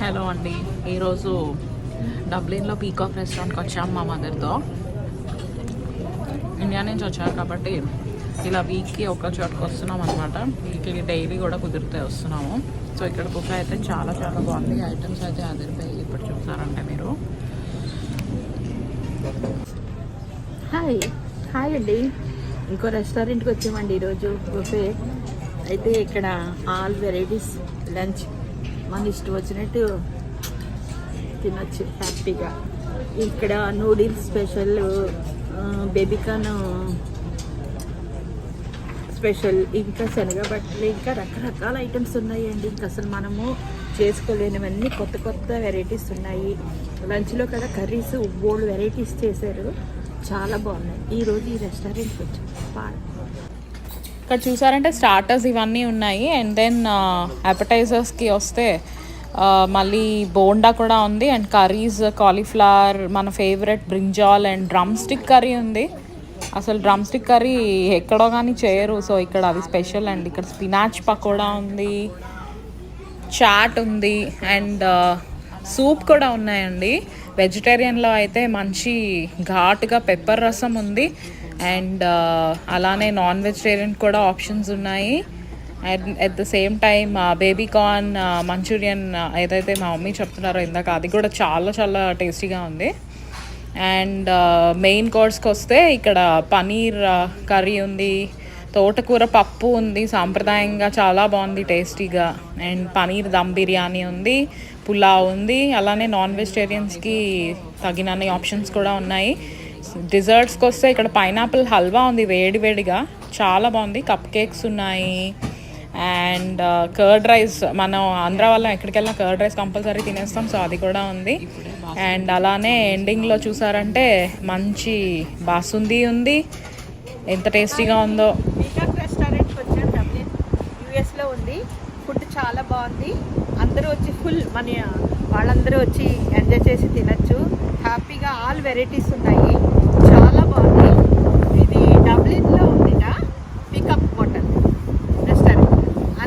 Hello అండి. ఈరోజు డబ్లిన్లో peacock రెస్టారెంట్కి వచ్చాము మా మదర్తో. ఇండియా నుంచి వచ్చారు కాబట్టి ఇలా వీక్కి ఒక చోటుకు వస్తున్నాం అనమాట వీక్లీ డైలీ కూడా కుదిరితే వస్తున్నాము. సో ఇక్కడ బుక్ అయితే చాలా చాలా బాగుంది. ఐటమ్స్ అయితే అదిరిపోయి ఇప్పుడు చూసారంటే మీరు. హాయ్. హాయ్ అండి. ఇంకో రెస్టారెంట్కి వచ్చామండి ఈరోజు. బుఫే. అయితే ఇక్కడ ఆల్ వెరైటీస్ లంచ్ మన ఇష్టం వచ్చినట్టు తినొచ్చు హ్యాపీగా. ఇక్కడ నూడిల్స్ స్పెషల్ బేబికాన్ స్పెషల్ ఇంకా శనగబట్టలు ఇంకా రకరకాల ఐటమ్స్ ఉన్నాయండి. ఇంకా అసలు మనము చేసుకోలేనివన్నీ కొత్త కొత్త వెరైటీస్ ఉన్నాయి. లంచ్లో కదా కర్రీస్ బోల్డ్ వెరైటీస్ చేశారు. చాలా బాగున్నాయి. ఈరోజు ఈ రెస్టారెంట్కి వచ్చాం. ఇక్కడ చూసారంటే స్టార్టర్స్ ఇవన్నీ ఉన్నాయి. అండ్ దెన్ అపటైజర్స్కి వస్తే uh, మళ్ళీ బోండా కూడా ఉంది. అండ్ కర్రీస్ కాలీఫ్లవర్ మన favourite brinjal and drumstick curry ఉంది. అసలు డ్రమ్ స్టిక్ కర్రీ ఎక్కడో కానీ చేయరు. సో ఇక్కడ అవి స్పెషల్ అండ్ ఇక్కడ స్పినాచ్ పకోడా ఉంది. చాట్ ఉంది. అండ్ సూప్ uh, కూడా ఉన్నాయండి. వెజిటేరియన్లో అయితే మంచి ఘాటుగా పెప్పర్ రసం ఉంది. అండ్ అలానే నాన్ వెజిటేరియన్ కూడా ఆప్షన్స్ ఉన్నాయి. And at the same time baby corn Manchurian ఏదైతే మా మమ్మీ చెప్తున్నారో ఇందాక అది కూడా చాలా చాలా టేస్టీగా ఉంది. అండ్ మెయిన్ కోర్స్కి వస్తే ఇక్కడ పనీర్ కర్రీ ఉంది. తోటకూర పప్పు ఉంది. సాంప్రదాయంగా చాలా బాగుంది టేస్టీగా అండ్ పనీర్ దమ్ బిర్యానీ ఉంది. పులావ్ ఉంది. అలానే నాన్ వెజిటేరియన్స్కి తగినన్ని ఆప్షన్స్ కూడా ఉన్నాయి. డిజర్ట్స్కి వస్తే ఇక్కడ పైనాపిల్ హల్వా ఉంది వేడి వేడిగా. చాలా బాగుంది. కప్ కేక్స్ ఉన్నాయి. అండ్ కర్డ్ రైస్ మనం ఆంధ్ర వాళ్ళం ఎక్కడికి వెళ్ళినా కర్డ్ రైస్ కంపల్సరీ తినేస్తాం. సో అది కూడా ఉంది. అండ్ అలానే ఎండింగ్లో చూసారంటే మంచి బాసుంది ఉంది. ఎంత టేస్టీగా ఉందో. పీకాక్ రెస్టారెంట్కి వచ్చాం డబ్లిన్ యూఎస్లో ఉంది. ఫుడ్ చాలా బాగుంది. అందరూ వచ్చి ఫుల్ మన వాళ్ళందరూ వచ్చి ఎంజాయ్ చేసి తినచ్చు. హ్యాపీగా ఆల్ వెరైటీస్ ఉన్నాయి.